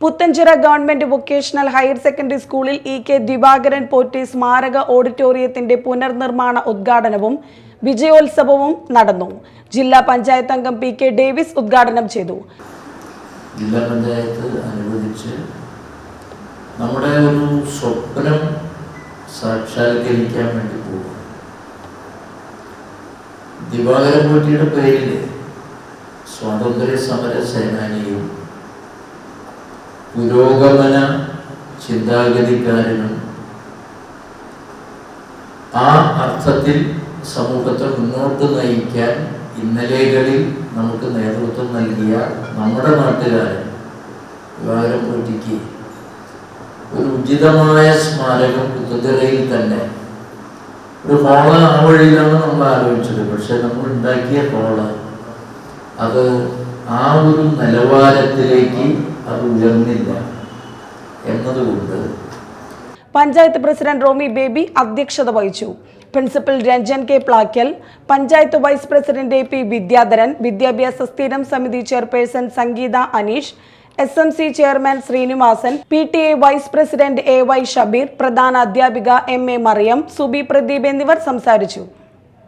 Puthenchira government vocational higher secondary സ്കൂളിൽ E K Divakaran Potti സ്മാരക ഓഡിറ്റോറിയത്തിന്റെ പുനർനിർമ്മാണ ഉദ്ഘാടനവും വിജയോത്സവവും നടന്നു. ജില്ലാ പഞ്ചായത്ത് അംഗം പി കെ ഡേവിസ് ഉദ്ഘാടനം ചെയ്തു. ജില്ലാ പഞ്ചായത്ത് അനുവദിച്ച് നമ്മുടെ ഒരു സ്വപ്നം സാക്ഷാത്കരിക്കാൻ വേണ്ടി പോകും ദിവാകരൻ പോറ്റിയുടെ പേരിൽ സ്വാതന്ത്ര്യ സമര സേനാനിയും പുരോഗമന ചിന്താഗതിക്കാരനും. ആ അർത്ഥത്തിൽ സമൂഹത്തെ മുന്നോട്ട് നയിക്കാൻ ഇന്നലെകളിൽ നമുക്ക് നേതൃത്വം നൽകിയ നമ്മുടെ നാട്ടുകാരൻ വിവാഹം പൊട്ടിക്ക് ഒരു ഉചിതമായ സ്മാരകം പുത്തുതറയിൽ തന്നെ. ഒരു ഹോൾ ആ വഴിയിലാണ് നമ്മൾ ആലോചിച്ചത്. പക്ഷെ നമ്മൾ ഉണ്ടാക്കിയ ഹോൾ അത് ആ ഒരു നിലവാരത്തിലേക്ക് അത് ഉയർന്നില്ല എന്നതുകൊണ്ട് പഞ്ചായത്ത് പ്രസിഡന്റ് റോമി ബേബി അധ്യക്ഷത വഹിച്ചു. Principal Ranjan K Plackal panchayat vice president A P Vidyadharan വിദ്യാഭ്യാസ സ്ഥിരം സമിതി chairperson Sangeetha Aneesh S M C chairman Srinivasan P T A vice president A Y Shabeer പ്രധാന അധ്യാപിക എം എ മറിയം സുബി പ്രദീപ് എന്നിവർ സംസാരിച്ചു.